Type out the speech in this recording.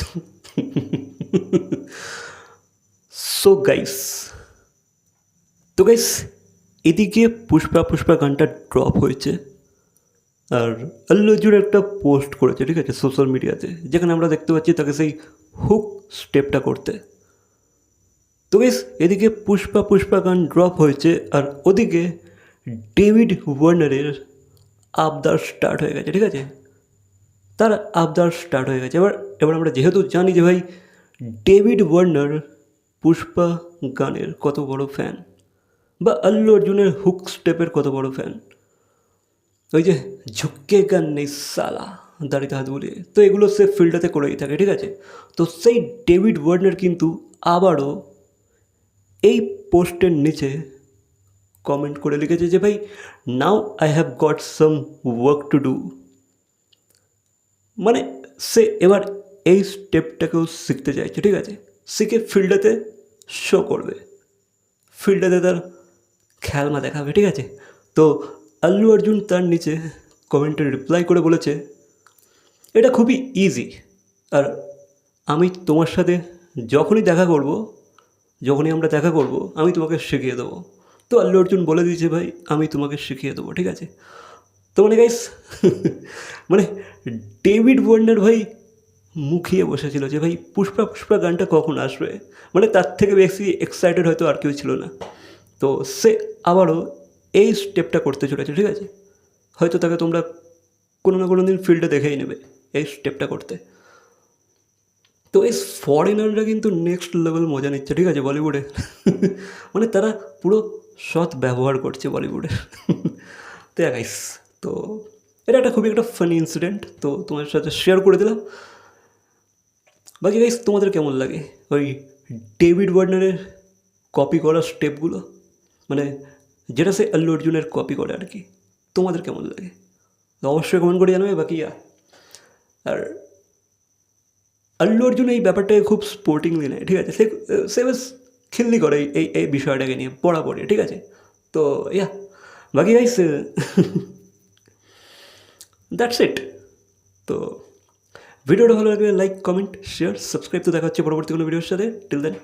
So guys তো guys এদিকে পুষ্পা পুষ্পা গানটা ড্রপ হয়েছে আর আল্লু অর্জুন একটা পোস্ট করেছে, ঠিক আছে সোশ্যাল মিডিয়াতে যেখানে আমরা দেখতে পাচ্ছি তাকে সেই হুক স্টেপটা করতে। তো গাইস এদিকে পুষ্পা পুষ্পা গান ড্রপ হয়েছে আর ওদিকে ডেভিড ওয়ার্নারের আবদার স্টার্ট হয়ে গেছে, ঠিক আছে? তার আবদার স্টার্ট হয়ে গেছে। এবার এবার আমরা যেহেতু জানি যে ভাই ডেভিড ওয়ার্নার পুষ্পা গানের কত বড় ফ্যান বা আল্লু অর্জুনের হুক স্টেপের কত বড় ফ্যান ওই যে, ঝুঁকে গান নেই সালা, দাড়িতে হাত বুলিয়ে। তো এগুলো সে ফিল্ডাতে করেই থাকে, ঠিক আছে? তো সেই ডেভিড ওয়ার্নার কিন্তু আবারও এই পোস্টের নিচে কমেন্ট করে লিখেছে যে ভাই now I have got some work to do মানে সে এবার এই স্টেপটাকেও শিখতে চাইছে, ঠিক আছে? শিখে ফিল্ডেতে শো করবে। ফিল্ডেতে তার খেলমা দেখাবে, ঠিক আছে? তো আল্লু অর্জুন তার নিচে কমেন্টে রিপ্লাই করে বলেছে, এটা খুবই ইজি আর আমি তোমার সাথে যখনই দেখা করব, যখনই আমরা দেখা করব, আমি তোমাকে শিখিয়ে দেবো। তো আল্লু অর্জুন বলে দিয়েছে, ভাই, আমি তোমাকে শিখিয়ে দেবো, ঠিক আছে? তো মানে গাইস মানে ডেভিড ওয়ার্নার ভাই মুখিয়ে বসেছিল যে, ভাই, পুষ্পা পুষ্পা গানটা কখন আসবে? মানে তার থেকে বেশি এক্সাইটেড হয়তো আর কেউ ছিল না। তো সে আবারও এই স্টেপটা করতে চলেছে, ঠিক আছে? হয়তো তাকে তোমরা কোনো না কোনো দিন ফিল্ডে দেখেই নেবে এই স্টেপটা করতে। তো এই ফরেনাররা কিন্তু নেক্সট লেভেল মজা নিচ্ছে, ঠিক আছে, বলিউডে? মানে তারা পুরো সৎ ব্যবহার করছে বলিউডে। তো গাইস তো এটা একটা খুবই একটা ফানি ইনসিডেন্ট তো তোমার সাথে শেয়ার করে দিলাম। বাকি গাইস তোমাদের কেমন লাগে? ওই ডেভিড ওয়ার্নারের কপি করা স্টেপগুলো মানে যেটা সে আল্লু অর্জুনের কপি করে আর কি। তোমাদের কেমন লাগে? অবশ্যই কমেন্ট করে জানাবে, বাকি আর আল্লু অর্জুন এই ব্যাপারটাকে খুব স্পোর্টিংলি নেয় ঠিক আছে? সে সে বেশ খিল্লি করে এই- এই বিষয়টাকে নিয়ে বরাবরই ঠিক আছে? তো ইয়া বাকি গাইস দ্যাটস ইট তো ভিডিওটা ভালো লাগলে লাইক কমেন্ট শেয়ার সাবস্ক্রাইব তো দেখা হচ্ছে পরবর্তী কোনো ভিডিওর সাথে। Till then